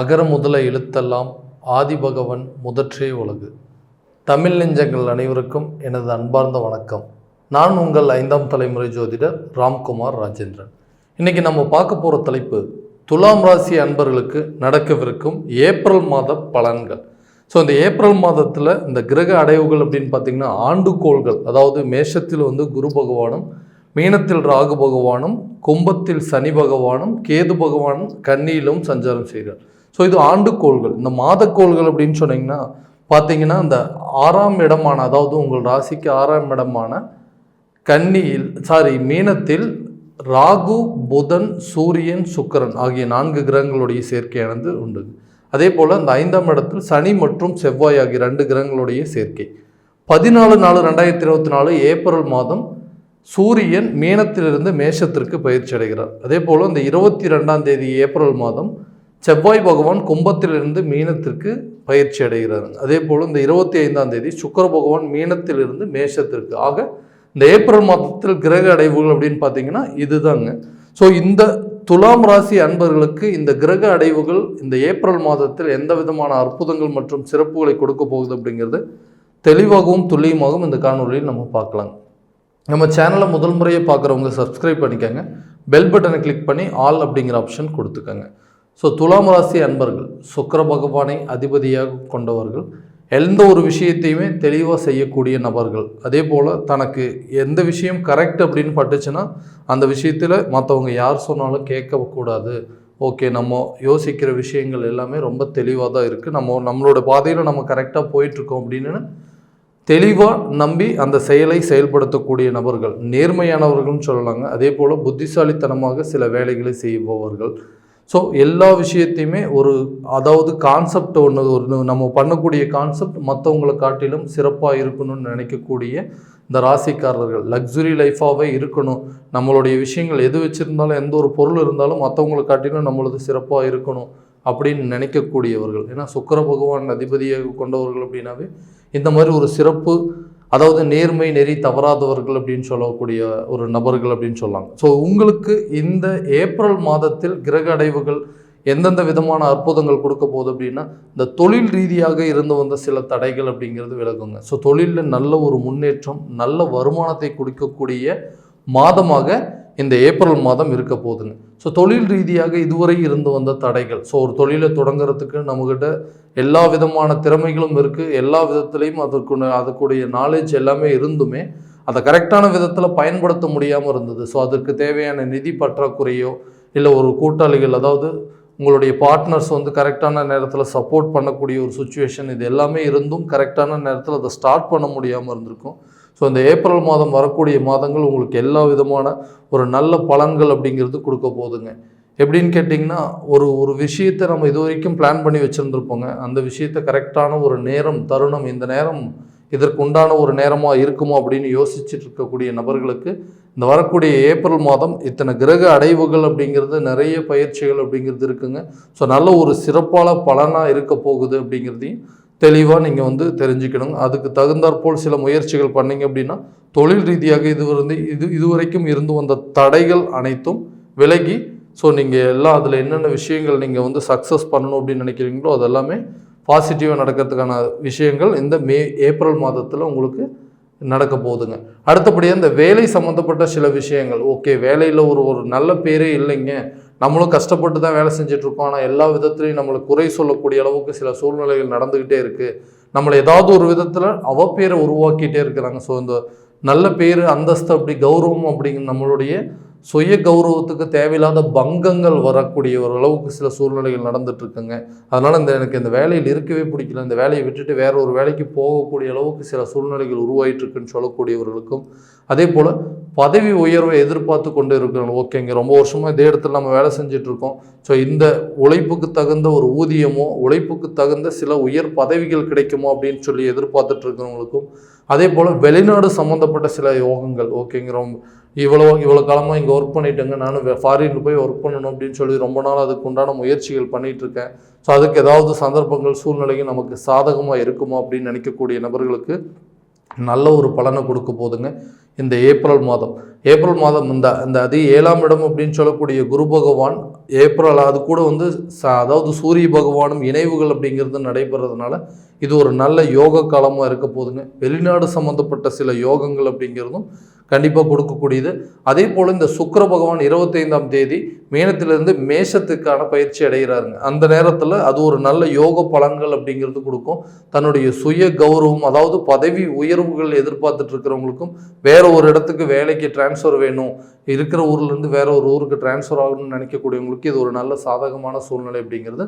அகர முதல எழுத்தெல்லாம் ஆதிபகவன் முதற்றே உலகு. தமிழ் நெஞ்சங்கள் அனைவருக்கும் எனது அன்பார்ந்த வணக்கம். நான் உங்கள் ஐந்தாம் தலைமுறை ஜோதிடர் ராம்குமார் ராஜேந்திரன். இன்னைக்கு நம்ம பார்க்க போகிற தலைப்பு துலாம் ராசி அன்பர்களுக்கு நடக்கவிருக்கும் ஏப்ரல் மாத பலன்கள். ஸோ இந்த ஏப்ரல் மாதத்தில் இந்த கிரக அடைவுகள் அப்படின்னு பார்த்தீங்கன்னா ஆண்டுகோள்கள். அதாவது மேஷத்தில் வந்து குரு பகவானும் மீனத்தில் ராகு பகவானும் கும்பத்தில் சனி பகவானும் கேது பகவானும் கன்னியிலும் சஞ்சாரம் செய்கிறார். ஸோ இது ஆண்டுக்கோள்கள் இந்த மாதக்கோள்கள் அப்படின்னு சொன்னீங்கன்னா பார்த்தீங்கன்னா இந்த ஆறாம் இடமான அதாவது உங்கள் ராசிக்கு ஆறாம் இடமான கன்னியில் சாரி மீனத்தில் ராகு புதன் சூரியன் சுக்கரன் ஆகிய நான்கு கிரகங்களுடைய சேர்க்கையானது உண்டு. அதே போல் இந்த ஐந்தாம் இடத்தில் சனி மற்றும் செவ்வாய் ஆகிய ரெண்டு கிரகங்களுடைய சேர்க்கை. பதினாலு நாலு ரெண்டாயிரத்தி இருபத்தி நாலு ஏப்ரல் மாதம் சூரியன் மீனத்திலிருந்து மேஷத்திற்கு பயிற்சி அடைகிறார். அதே போல் இந்த இருபத்தி ரெண்டாம் தேதி ஏப்ரல் மாதம் செவ்வாய் பகவான் கும்பத்திலிருந்து மீனத்திற்கு பயிற்சி அடைகிறார். அதே போல் இந்த இருபத்தி ஐந்தாம் தேதி சுக்கர பகவான் மீனத்திலிருந்து மேஷத்திற்கு. ஆக இந்த ஏப்ரல் மாதத்தில் கிரக அடைவுகள் அப்படின்னு பார்த்தீங்கன்னா இதுதாங்க. ஸோ இந்த துலாம் ராசி அன்பர்களுக்கு இந்த கிரக அடைவுகள் இந்த ஏப்ரல் மாதத்தில் எந்த விதமான அற்புதங்கள் மற்றும் சிறப்புகளை கொடுக்க போகுது அப்படிங்கிறது தெளிவாகவும் துல்லியமாகவும் இந்த காணொலியில் நம்ம பார்க்கலாம். நம்ம சேனலை முதல் முறையை பார்க்குறவங்க சப்ஸ்கிரைப் பண்ணிக்கோங்க. பெல் பட்டனை கிளிக் பண்ணி ஆல் அப்படிங்கிற ஆப்ஷன் கொடுத்துக்கோங்க. ஸோ துலாம் ராசி அன்பர்கள் சுக்கர பகவானை அதிபதியாக கொண்டவர்கள் எந்த ஒரு விஷயத்தையுமே தெளிவாக செய்யக்கூடிய நபர்கள். அதே போல் தனக்கு எந்த விஷயம் கரெக்ட் அப்படின்னு பட்டுச்சுன்னா அந்த விஷயத்தில் மற்றவங்க யார் சொன்னாலும் கேட்கக்கூடாது ஓகே நம்ம யோசிக்கிற விஷயங்கள் எல்லாமே ரொம்ப தெளிவாக தான் இருக்குது நம்ம நம்மளோட பாதையில் நம்ம கரெக்டாக போயிட்டுருக்கோம் அப்படின்னு தெளிவாக நம்பி அந்த செயலை செயல்படுத்தக்கூடிய நபர்கள். நேர்மையானவர்கள்னு சொல்லலாங்க. அதே போல் புத்திசாலித்தனமாக சில வேலைகளை செய்பவர்கள். ஸோ எல்லா விஷயத்தையுமே ஒரு அதாவது கான்செப்ட் ஒன்று ஒரு நம்ம பண்ணக்கூடிய கான்செப்ட் மற்றவங்களை காட்டிலும் சிறப்பாக இருக்கணும்னு நினைக்கக்கூடிய இந்த ராசிக்காரர்கள். லக்ஸுரி லைஃபாகவே இருக்கணும். நம்மளுடைய விஷயங்கள் எது வச்சுருந்தாலும் எந்த ஒரு பொருள் இருந்தாலும் மற்றவங்களை காட்டிலும் நம்மளது சிறப்பாக இருக்கணும் அப்படின்னு நினைக்கக்கூடியவர்கள். ஏன்னா சுக்கர பகவான் அதிபதியாக கொண்டவர்கள் அப்படின்னாவே இந்த மாதிரி ஒரு சிறப்பு அதாவது நேர்மை நெறி தவறாதவர்கள் அப்படின்னு சொல்லக்கூடிய ஒரு நபர்கள் அப்படின்னு சொல்லலாம் ஸோ உங்களுக்கு இந்த ஏப்ரல் மாதத்தில் கிரக அடைவுகள் எந்தெந்த விதமான அற்புதங்கள் கொடுக்க போகுது அப்படின்னா இந்த தொழில் ரீதியாக இருந்து வந்த சில தடைகள் அப்படிங்கிறது விலகுங்க. ஸோ தொழிலில் நல்ல ஒரு முன்னேற்றம் நல்ல வருமானத்தை கொடுக்கக்கூடிய மாதமாக இந்த ஏப்ரல் மாதம் இருக்க போகுதுங்க ஸோ தொழில் ரீதியாக இதுவரை இருந்து வந்த தடைகள். ஸோ ஒரு தொழிலை தொடங்குறதுக்கு நம்மக்கிட்ட எல்லா விதமான திறமைகளும் இருக்குது எல்லா விதத்துலேயும் அதற்கு அதுக்குடைய நாலேஜ் எல்லாமே இருந்துமே அதை கரெக்டான விதத்தில் பயன்படுத்த முடியாமல் இருந்தது. ஸோ அதற்கு தேவையான நிதி பற்றாக்குறையோ இல்லை ஒரு கூட்டாளிகள் அதாவது உங்களுடைய பார்ட்னர்ஸ் வந்து கரெக்டான நேரத்தில் சப்போர்ட் பண்ணக்கூடிய ஒரு சுச்சுவேஷன் இது எல்லாமே இருந்தும் கரெக்டான நேரத்தில் அதை ஸ்டார்ட் பண்ண முடியாமல் இருந்திருக்கும். ஸோ இந்த ஏப்ரல் மாதம் வரக்கூடிய மாதங்கள் உங்களுக்கு எல்லா விதமான ஒரு நல்ல பலன்கள் அப்படிங்கிறது கொடுக்க போகுதுங்க. எப்படின்னு கேட்டிங்கன்னா ஒரு ஒரு விஷயத்தை நம்ம இது வரைக்கும் பிளான் பண்ணி வச்சுருந்துருப்போங்க. அந்த விஷயத்தை கரெக்டான ஒரு நேரம் தருணம் இந்த நேரம் இதற்கு உண்டான ஒரு நேரமாக இருக்குமோ அப்படின்னு யோசிச்சுட்டு இருக்கக்கூடிய நபர்களுக்கு இந்த வரக்கூடிய ஏப்ரல் மாதம் இத்தனை கிரக அடைவுகள் அப்படிங்கிறது நிறைய பயிற்சிகள் அப்படிங்கிறது இருக்குங்க. ஸோ நல்ல ஒரு சிறப்பான பலனாக இருக்க போகுது அப்படிங்கிறதையும் தெளிவாக நீங்கள் வந்து தெரிஞ்சுக்கணும். அதுக்கு தகுந்தாற்போல் சில முயற்சிகள் பண்ணீங்க அப்படின்னா தொழில் ரீதியாக இது வந்து இது இதுவரைக்கும் இருந்து வந்த தடைகள் அனைத்தும் விலகி ஸோ நீங்கள் எல்லாம் அதில் என்னென்ன விஷயங்கள் நீங்கள் வந்து சக்ஸஸ் பண்ணணும் அப்படின்னு நினைக்கிறீங்களோ அதெல்லாமே பாசிட்டிவாக நடக்கிறதுக்கான விஷயங்கள் இந்த மே ஏப்ரல் மாதத்தில் உங்களுக்கு நடக்க போகுதுங்க. அடுத்தபடியாக இந்த வேலை சம்மந்தப்பட்ட சில விஷயங்கள். ஓகே வேலையில் ஒரு ஒரு நல்ல பேரே இல்லைங்க. நம்மளும் கஷ்டப்பட்டு தான் வேலை செஞ்சிட்ருக்கோம். ஆனால் எல்லா விதத்துலையும் நம்மளை குறை சொல்லக்கூடிய அளவுக்கு சில சூழ்நிலைகள் நடந்துக்கிட்டே இருக்குது நம்மளை ஏதாவது ஒரு விதத்தில் அவ பேரை உருவாக்கிட்டே இருக்கிறாங்க. ஸோ இந்த நல்ல பேர் அந்தஸ்து அப்படி கௌரவம் அப்படிங்கிற நம்மளுடைய சுய கௌரவத்துக்கு தேவையில்லாத பங்கங்கள் வரக்கூடிய ஒரு அளவுக்கு சில சூழ்நிலைகள் நடந்துட்டுருக்குங்க அதனால் இந்த எனக்கு இந்த வேலையில் இருக்கவே பிடிக்கல. இந்த வேலையை விட்டுட்டு வேற ஒரு வேலைக்கு போகக்கூடிய அளவுக்கு சில சூழ்நிலைகள் உருவாயிட்டு இருக்குன்னு சொல்லக்கூடியவர்களுக்கும் அதே போல் பதவி உயர்வை எதிர்பார்த்து கொண்டு இருக்கிறோம் ஓகேங்க ரொம்ப வருஷமாக இதே இடத்துல நம்ம வேலை செஞ்சிட்ருக்கோம் ஸோ இந்த உழைப்புக்கு தகுந்த ஒரு ஊதியமோ உழைப்புக்கு தகுந்த சில உயர் பதவிகள் கிடைக்குமோ அப்படின்னு சொல்லி எதிர்பார்த்துட்டு இருக்கிறவங்களுக்கும் அதே போல் வெளிநாடு சம்மந்தப்பட்ட சில யோகங்கள். ஓகேங்க ரொம்ப இவ்வளோ இவ்வளோ காலமாக இங்கே ஒர்க் பண்ணிட்டேங்க. நானும் ஃபாரினில் போய் ஒர்க் பண்ணணும் அப்படின்னு சொல்லி ரொம்ப நாள் அதுக்கு உண்டான முயற்சிகள் பண்ணிகிட்ருக்கேன் ஸோ அதுக்கு ஏதாவது சந்தர்ப்பங்கள் சூழ்நிலையும் நமக்கு சாதகமாக இருக்குமா அப்படின்னு நினைக்கக்கூடிய நபர்களுக்கு நல்ல ஒரு பலனை கொடுக்க போதுங்க. இந்த ஏப்ரல் மாதம். ஏப்ரல் மாதம் இந்த இந்த அது ஏழாம் இடம் அப்படின்னு சொல்லக்கூடிய குரு பகவான் ஏப்ரல் அது கூட வந்து அதாவது சூரிய பகவானும் இணைவுகள் அப்படிங்கிறது நடைபெறதுனால இது ஒரு நல்ல யோக காலமாக இருக்க போதுங்க. வெளிநாடு சம்மந்தப்பட்ட சில யோகங்கள் அப்படிங்கிறதும் கண்டிப்பாக கொடுக்கக்கூடியது. அதே போல் இந்த சுக்கர பகவான் இருபத்தைந்தாம் தேதி மீனத்திலிருந்து மேஷத்துக்கான பயிற்சி அடைகிறாருங்க. அந்த நேரத்தில் அது ஒரு நல்ல யோக பலன்கள் அப்படிங்கிறது கொடுக்கும். தன்னுடைய சுய கௌரவம் அதாவது பதவி உயர்வுகள் எதிர்பார்த்துட்டு இருக்கிறவங்களுக்கும் வேற ஒரு இடத்துக்கு வேலைக்கு டிரான்ஸ்ஃபர் வேணும். இருக்கிற ஊர்லேருந்து வேற ஒரு ஊருக்கு டிரான்ஸ்ஃபர் ஆகணும்னு நினைக்கக்கூடியவங்களுக்கு இது ஒரு நல்ல சாதகமான சூழ்நிலை அப்படிங்கிறது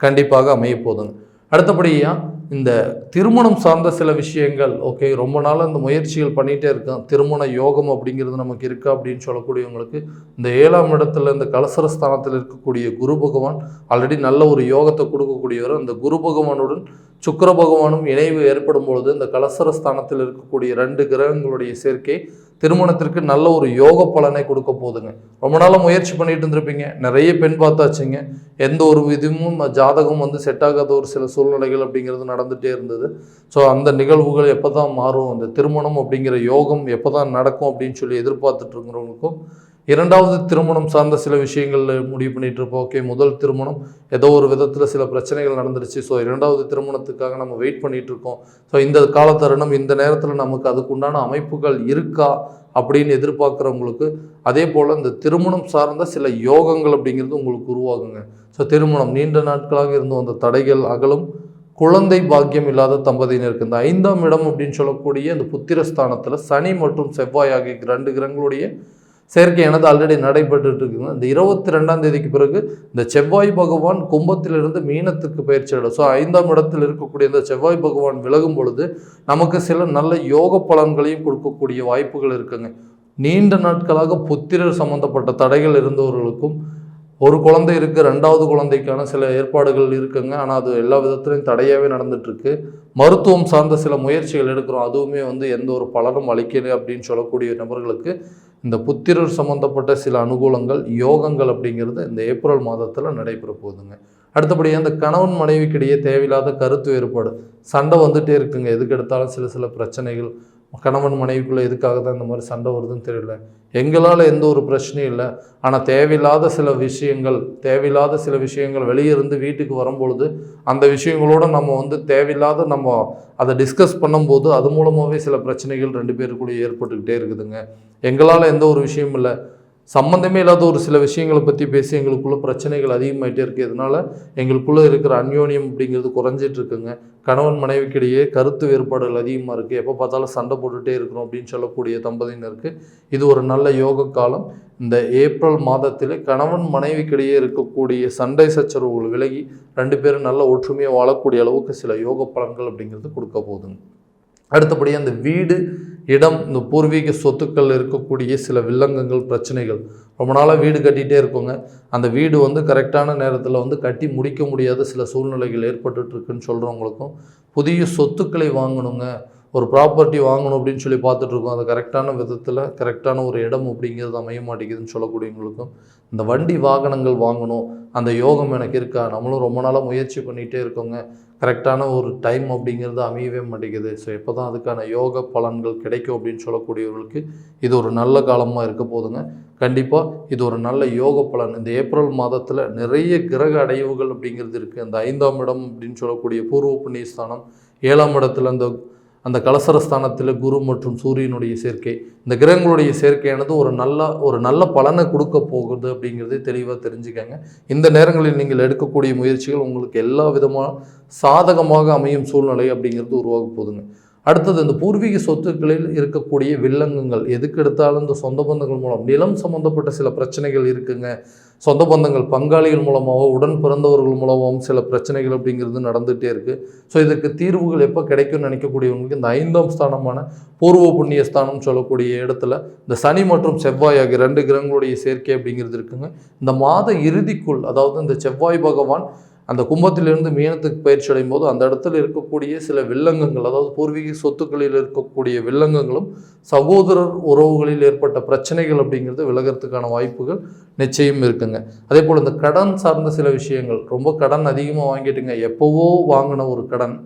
கண்டிப்பாக அமைய போதுங்க அடுத்தபடியாக இந்த திருமணம் சார்ந்த சில விஷயங்கள் ஓகே ரொம்ப நாள் அந்த முயற்சிகள் பண்ணிகிட்டே இருக்கோம். திருமண யோகம் அப்படிங்கிறது நமக்கு இருக்கா அப்படின்னு சொல்லக்கூடியவங்களுக்கு இந்த ஏழாம் இடத்துல இந்த கலசர ஸ்தானத்தில் இருக்கக்கூடிய குரு பகவான் ஆல்ரெடி நல்ல ஒரு யோகத்தை கொடுக்கக்கூடியவர். அந்த குரு பகவானுடன் சுக்கர பகவானும் இணைவு ஏற்படும் பொழுது இந்த கலசர ஸ்தானத்தில் இருக்கக்கூடிய ரெண்டு கிரகங்களுடைய சேர்க்கை திருமணத்திற்கு நல்ல ஒரு யோக பலனை கொடுக்க போகுதுங்க. ரொம்ப நாளாக முயற்சி பண்ணிட்டு இருந்திருப்பீங்க. நிறைய பெண் பார்த்தாச்சுங்க. எந்த ஒரு விதமும் ஜாதகம் வந்து செட் ஆகாத ஒரு சில சூழ்நிலைகள் அப்படிங்கிறது நடந்துகிட்டே இருந்தது. ஸோ அந்த நிகழ்வுகள் எப்போ தான் மாறும்? அந்த திருமணம் அப்படிங்கிற யோகம் எப்போ தான் நடக்கும் அப்படின்னு சொல்லி எதிர்பார்த்துட்டு இருக்கிறவங்களுக்கும் இரண்டாவது திருமணம் சார்ந்த சில விஷயங்களில் முடிவு பண்ணிட்டு இருப்போம் ஓகே முதல் திருமணம் ஏதோ ஒரு விதத்தில் சில பிரச்சனைகள் நடந்துருச்சு. ஸோ இரண்டாவது திருமணத்துக்காக நம்ம வெயிட் பண்ணிகிட்டு இருக்கோம் ஸோ இந்த காலத்தருணம் இந்த நேரத்தில் நமக்கு அதுக்குண்டான அமைப்புகள் இருக்கா அப்படின்னு எதிர்பார்க்குறவங்களுக்கு அதே போல் இந்த திருமணம் சார்ந்த சில யோகங்கள் அப்படிங்கிறது உங்களுக்கு உருவாகுங்க. ஸோ திருமணம் நீண்ட நாட்களாக இருந்து வந்த தடைகள் அகலும் குழந்தை பாக்கியம் இல்லாத தம்பதியினருக்கு இந்த ஐந்தாம் இடம் அப்படின்னு சொல்லக்கூடிய இந்த புத்திரஸ்தானத்தில் சனி மற்றும் செவ்வாய் ஆகிய ரெண்டு கிரகங்களுடைய சேர்க்கையானது ஆல்ரெடி நடைபெற்றுட்டு இருக்குங்க இந்த இருபத்தி ரெண்டாம் தேதிக்கு பிறகு இந்த செவ்வாய் பகவான் கும்பத்திலிருந்து மீனத்துக்கு பயிற்சி இடம் ஸோ ஐந்தாம் இடத்தில் இருக்கக்கூடிய இந்த செவ்வாய் பகவான் விலகும் பொழுது நமக்கு சில நல்ல யோக பலன்களையும் கொடுக்கக்கூடிய வாய்ப்புகள் இருக்குங்க. நீண்ட நாட்களாக புத்திரர் சம்பந்தப்பட்ட தடைகள் இருந்தவர்களுக்கும் ஒரு குழந்தை இருக்குது ரெண்டாவது குழந்தைக்கான சில ஏற்பாடுகள் இருக்குங்க. ஆனால் அது எல்லா விதத்துலையும் தடையாகவே நடந்துட்டுருக்கு. மருத்துவம் சார்ந்த சில முயற்சிகள் எடுக்கிறோம். அதுவுமே வந்து எந்த ஒரு பலனும் அளிக்கலை அப்படின்னு சொல்லக்கூடிய நபர்களுக்கு இந்த புத்திரர் சம்பந்தப்பட்ட சில அனுகூலங்கள் யோகங்கள் அப்படிங்கிறது இந்த ஏப்ரல் மாதத்தில் நடைபெற போகுதுங்க. அடுத்தபடியாக இந்த கணவன் மனைவிக்கிடையே தேவையில்லாத கருத்து வேறுபாடு சண்டை வந்துட்டே இருக்குங்க. எதுக்கு எடுத்தாலும் சில சில பிரச்சனைகள் கணவன் மனைவிக்குள்ளே எதுக்காக தான் இந்த மாதிரி சண்டை வருதுன்னு தெரியல. எங்களால் எந்த ஒரு பிரச்சனையும் இல்லை. ஆனால் தேவையில்லாத சில விஷயங்கள் தேவையில்லாத சில விஷயங்கள் வெளியே இருந்து வீட்டுக்கு வரும்பொழுது அந்த விஷயங்களோட நம்ம வந்து தேவையில்லாத நம்ம அதை டிஸ்கஸ் பண்ணும்போது அது மூலமாகவே சில பிரச்சனைகள் ரெண்டு பேருக்குள்ளே ஏற்பட்டுக்கிட்டே இருக்குதுங்க. எங்களால் எந்த ஒரு விஷயமும் இல்லை. சம்மந்தமே இல்லாத ஒரு சில விஷயங்களை பற்றி பேசி எங்களுக்குள்ள பிரச்சனைகள் அதிகமாகிட்டே இருக்குது இதனால் எங்களுக்குள்ளே இருக்கிற அந்யோன்யம் அப்படிங்கிறது குறைஞ்சிட்டு இருக்குங்க. கணவன் மனைவிக்கிடையே கருத்து வேறுபாடுகள் அதிகமாக இருக்குது எப்போ பார்த்தாலும் சண்டை போட்டுகிட்டே இருக்கிறோம் அப்படின்னு சொல்லக்கூடிய தம்பதியினருக்கு இது ஒரு நல்ல யோக காலம். இந்த ஏப்ரல் மாதத்தில் கணவன் மனைவிக்கிடையே இருக்கக்கூடிய சண்டை சச்சரவுகள் விலகி ரெண்டு பேரும் நல்ல ஒற்றுமையாக வாழக்கூடிய அளவுக்கு சில யோக பலன்கள் அப்படிங்கிறது கொடுக்க போகுதுங்க. அடுத்தபடியாக அந்த வீடு இடம் இந்த பூர்வீக சொத்துக்கள் இருக்கக்கூடிய சில வில்லங்கங்கள் பிரச்சனைகள். ரொம்ப நாளாக வீடு கட்டிகிட்டே இருக்கோங்க. அந்த வீடு வந்து கரெக்டான நேரத்தில் வந்து கட்டி முடிக்க முடியாத சில சூழ்நிலைகள் ஏற்பட்டுருக்குன்னு சொல்கிறவங்களுக்கும் புதிய சொத்துக்களை வாங்கணுங்க. ஒரு ப்ராப்பர்ட்டி வாங்கணும் அப்படின்னு சொல்லி பார்த்துட்ருக்கோம் அது கரெக்டான விதத்தில் கரெக்டான ஒரு இடம் அப்படிங்கிறது அமைய மாட்டேங்குதுன்னு சொல்லக்கூடியவங்களுக்கும் இந்த வண்டி வாகனங்கள் வாங்கணும் அந்த யோகம் எனக்கு இருக்கா? நம்மளும் ரொம்ப நாளாக முயற்சி பண்ணிகிட்டே இருக்கோங்க. கரெக்டான ஒரு டைம் அப்படிங்கிறது அமையவே மாட்டேங்குது. ஸோ எப்போ தான் அதுக்கான யோக பலன்கள் கிடைக்கும் அப்படின்னு சொல்லக்கூடியவர்களுக்கு இது ஒரு நல்ல காலமாக இருக்க போதுங்க. கண்டிப்பாக இது ஒரு நல்ல யோக பலன். இந்த ஏப்ரல் மாதத்தில் நிறைய கிரக அடைவுகள் அப்படிங்கிறது இருக்குது அந்த ஐந்தாம் இடம் அப்படின்னு சொல்லக்கூடிய பூர்வ புண்ணிய ஸ்தானம் ஏழாம் இடத்துல அந்த அந்த கலசரஸ்தானத்தில் குரு மற்றும் சூரியனுடைய சேர்க்கை. இந்த கிரகங்களுடைய சேர்க்கையானது ஒரு நல்ல ஒரு நல்ல பலனை கொடுக்க போகுது அப்படிங்கிறதே தெளிவாக தெரிஞ்சுக்கங்க. இந்த நேரங்களில் நீங்கள் எடுக்கக்கூடிய முயற்சிகள் உங்களுக்கு எல்லா விதமாக சாதகமாக அமையும் சூழ்நிலை அப்படிங்கிறது உருவாக போகுதுங்க. அடுத்தது இந்த பூர்வீக சொத்துக்களில் இருக்கக்கூடிய வில்லங்கங்கள் எதுக்கு எடுத்தாலும் இந்த சொந்த பந்தங்கள் மூலம் நிலம் சம்பந்தப்பட்ட சில பிரச்சனைகள் இருக்குங்க. சொந்த பந்தங்கள் பங்காளிகள் மூலமாகவோ உடன் பிறந்தவர்கள் மூலமாகவும் சில பிரச்சனைகள் அப்படிங்கிறது நடந்துகிட்டே இருக்குது ஸோ இதுக்கு தீர்வுகள் எப்போ கிடைக்கும்னு நினைக்கக்கூடியவங்களுக்கு இந்த ஐந்தாம் ஸ்தானமான பூர்வ புண்ணிய ஸ்தானம் சொல்லக்கூடிய இடத்துல இந்த சனி மற்றும் செவ்வாய் ஆகிய ரெண்டு கிரகங்களுடைய சேர்க்கை அப்படிங்கிறது இருக்குங்க. இந்த மாத இறுதிக்குள் அதாவது இந்த செவ்வாய் பகவான் அந்த கும்பத்திலிருந்து மீனத்துக்கு பயிற்சி அடையும் போது அந்த இடத்துல இருக்கக்கூடிய சில வில்லங்கங்கள் அதாவது பூர்வீக சொத்துக்களில் இருக்கக்கூடிய வில்லங்கங்களும் சகோதரர் உறவுகளில் ஏற்பட்ட பிரச்சனைகள் அப்படிங்கிறது விலகிறதுக்கான வாய்ப்புகள் நிச்சயம் இருக்குங்க. அதே போல் இந்த கடன் சார்ந்த சில விஷயங்கள் ரொம்ப கடன் அதிகமாக வாங்கிட்டுங்க. எப்போவோ வாங்கின ஒரு கடன்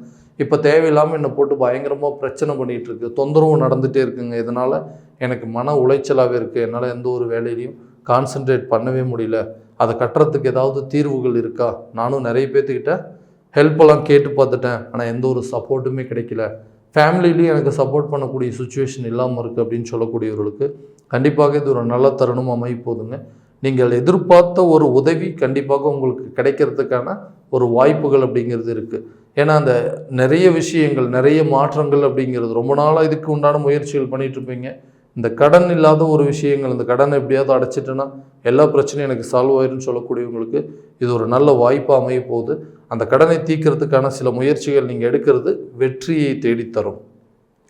இப்போ தேவையில்லாமல் என்னை போட்டு பயங்கரமாக பிரச்சனை பண்ணிகிட்டு இருக்கு தொந்தரவு நடந்துகிட்டே இருக்குங்க. இதனால் எனக்கு மன உளைச்சலாகவே இருக்குது என்னால் எந்த ஒரு வேலையிலையும் கான்சென்ட்ரேட் பண்ணவே முடியல. அதை கட்டுறதுக்கு ஏதாவது தீர்வுகள் இருக்கா? நானும் நிறைய பேர்த்துக்கிட்ட ஹெல்ப்பெல்லாம் கேட்டு பார்த்துட்டேன். ஆனால் எந்த ஒரு சப்போர்ட்டுமே கிடைக்கல. ஃபேமிலிலையும் எனக்கு சப்போர்ட் பண்ணக்கூடிய சுச்சுவேஷன் இல்லாமல் இருக்குது அப்படின்னு சொல்லக்கூடியவர்களுக்கு கண்டிப்பாக இது ஒரு நல்ல தருணம் அமைப்போதுங்க நீங்கள் எதிர்பார்த்த ஒரு உதவி கண்டிப்பாக உங்களுக்கு கிடைக்கிறதுக்கான ஒரு வாய்ப்புகள் அப்படிங்கிறது இருக்குது ஏன்னா அந்த நிறைய விஷயங்கள் நிறைய மாற்றங்கள் அப்படிங்கிறது ரொம்ப நாளாக இதுக்கு உண்டான முயற்சிகள் பண்ணிகிட்ருப்பீங்க இந்த கடன் இல்லாத ஒரு விஷயங்கள் இந்த கடனை எப்படியாவது அடைச்சிட்டேன்னா எல்லா பிரச்சனையும் எனக்கு சால்வ் ஆயிரும்னு சொல்லக்கூடியவங்களுக்கு இது ஒரு நல்ல வாய்ப்பாக அமைய போகுது. அந்த கடனை தீக்கிறதுக்கான சில முயற்சிகள் நீங்கள் எடுக்கிறது வெற்றியை தேடித்தரும்.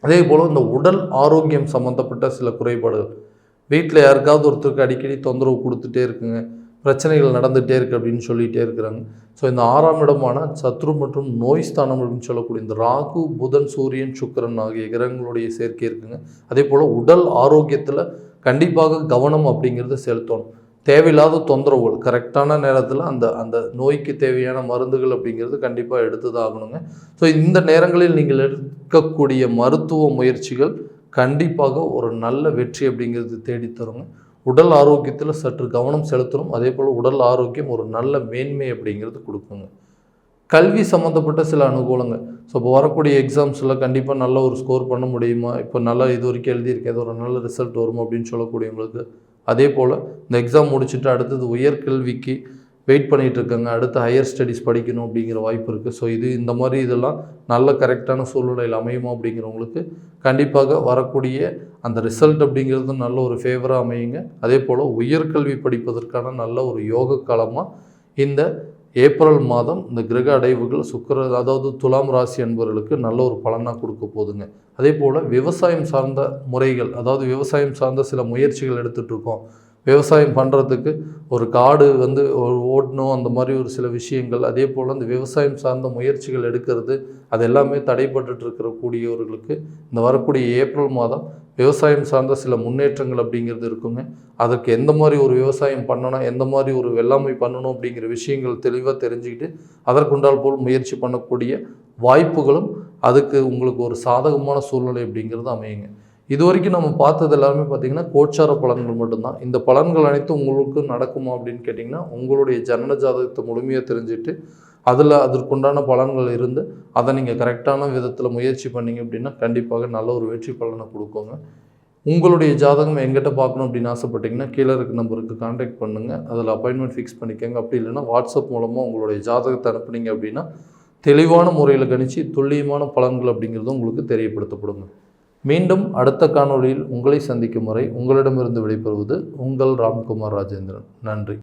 அதே போல் இந்த உடல் ஆரோக்கியம் சம்மந்தப்பட்ட சில குறைபாடுகள். வீட்டில் யாருக்காவது ஒருத்தருக்கு அடிக்கடி தொந்தரவு கொடுத்துட்டே இருக்குங்க. பிரச்சனைகள் நடந்துகிட்டே இருக்குது அப்படின்னு சொல்லிகிட்டே இருக்கிறாங்க. ஸோ இந்த ஆறாம் இடமான சத்ரு மற்றும் நோய் ஸ்தானம் அப்படின்னு சொல்லக்கூடிய இந்த ராகு புதன் சூரியன் சுக்கிரன் ஆகிய கிரகங்களுடைய சேர்க்கை இருக்குங்க. அதே போல் உடல் ஆரோக்கியத்தில் கண்டிப்பாக கவனம் அப்படிங்கிறத செலுத்தணும். தேவையில்லாத தொந்தரவுகள் கரெக்டான நேரத்தில் அந்த அந்த நோய்க்கு தேவையான மருந்துகள் அப்படிங்கிறது கண்டிப்பாக எடுத்து தான் ஆகணுங்க ஸோ இந்த நேரங்களில் நீங்கள் எடுக்கக்கூடிய மருத்துவ முயற்சிகள் கண்டிப்பாக ஒரு நல்ல வெற்றி அப்படிங்கிறது தேடித்தருங்க. உடல் ஆரோக்கியத்தில் சற்று கவனம் செலுத்தணும். அதே போல் உடல் ஆரோக்கியம் ஒரு நல்ல மேன்மை அப்படிங்கிறது கொடுக்குங்க. கல்வி சம்மந்தப்பட்ட சில அனுகூலங்கள். ஸோ இப்போ வரக்கூடிய எக்ஸாம்ஸில் கண்டிப்பாக நல்ல ஒரு ஸ்கோர் பண்ண முடியுமா? இப்போ நல்லா இது வரைக்கும் எழுதியிருக்கேன். இது ஒரு நல்ல ரிசல்ட் வருமா அப்படின்னு சொல்லக்கூடியவங்களுக்கு. அதே போல் இந்த எக்ஸாம் முடிச்சுட்டு அடுத்தது உயர்கல்விக்கு வெயிட் பண்ணிகிட்டு இருக்காங்க. அடுத்து ஹையர் ஸ்டடீஸ் படிக்கணும் அப்படிங்கிற வாய்ப்பு இருக்குது ஸோ இது இந்த மாதிரி இதெல்லாம் நல்ல கரெக்டான சூழ்நிலையில் அமையுமா அப்படிங்கிறவங்களுக்கு கண்டிப்பாக வரக்கூடிய அந்த ரிசல்ட் அப்படிங்கிறது நல்ல ஒரு ஃபேவராக அமையுங்க. அதே போல் உயர்கல்வி படிப்பதற்கான நல்ல ஒரு யோக காலமாக இந்த ஏப்ரல் மாதம் இந்த கிரக அடைவுகள் சுக்கர அதாவது துலாம் ராசி என்பவர்களுக்கு நல்ல ஒரு பலனாக கொடுக்க போகுதுங்க. அதே போல் விவசாயம் சார்ந்த முறைகள் அதாவது விவசாயம் சார்ந்த சில முயற்சிகள் எடுத்துகிட்டு இருக்கோம். விவசாயம் பண்ணுறதுக்கு ஒரு காடு வந்து ஒரு ஓட்டணும் அந்த மாதிரி ஒரு சில விஷயங்கள். அதே போல் அந்த விவசாயம் சார்ந்த முயற்சிகள் எடுக்கிறது அது எல்லாமே தடைப்பட்டு இருக்கிற கூடியவர்களுக்கு இந்த வரக்கூடிய ஏப்ரல் மாதம் விவசாயம் சார்ந்த சில முன்னேற்றங்கள் அப்படிங்கிறது இருக்குங்க. அதற்கு எந்த மாதிரி ஒரு விவசாயம் பண்ணணும் எந்த மாதிரி ஒரு வெள்ளாமை பண்ணணும் அப்படிங்கிற விஷயங்கள் தெளிவாக தெரிஞ்சுக்கிட்டு அதற்குண்டால் போல் முயற்சி பண்ணக்கூடிய வாய்ப்புகளும் அதுக்கு உங்களுக்கு ஒரு சாதகமான சூழ்நிலை அப்படிங்கிறது அமையுங்க. இது வரைக்கும் நம்ம பார்த்தது எல்லாருமே பார்த்தீங்கன்னா கோச்சார பலன்கள் மட்டும்தான். இந்த பலன்கள் அனைத்தும் உங்களுக்கு நடக்குமா அப்படின்னு கேட்டிங்கன்னா உங்களுடைய ஜனன ஜாதகத்தை முழுமையாக தெரிஞ்சுட்டு அதில் அதற்குண்டான பலன்கள் இருந்து அதை நீங்கள் கரெக்டான விதத்தில் முயற்சி பண்ணீங்க அப்படின்னா கண்டிப்பாக நல்ல ஒரு வெற்றி பலனை கொடுக்குங்க. உங்களுடைய ஜாதகம் எங்கிட்ட பார்க்கணும் அப்படின்னு ஆசைப்பட்டீங்கன்னா கீழே இருக்க நம்பருக்கு காண்டாக்ட் பண்ணுங்கள் அதில் அப்பாயின்மெண்ட் ஃபிக்ஸ் பண்ணிக்கோங்க. அப்படி இல்லைன்னா வாட்ஸ்அப் மூலமாக உங்களுடைய ஜாதகத்தை அனுப்புனீங்க அப்படின்னா தெளிவான முறையில் கணிச்சு துல்லியமான பலன்கள் அப்படிங்கிறது உங்களுக்கு தெரியப்படுத்தப்படுங்க. மீண்டும் அடுத்த காணொளியில் உங்களை சந்திக்கும் வரை உங்களிடமிருந்து விடைபெறுவது உங்கள் ராம்குமார் ராஜேந்திரன். நன்றி.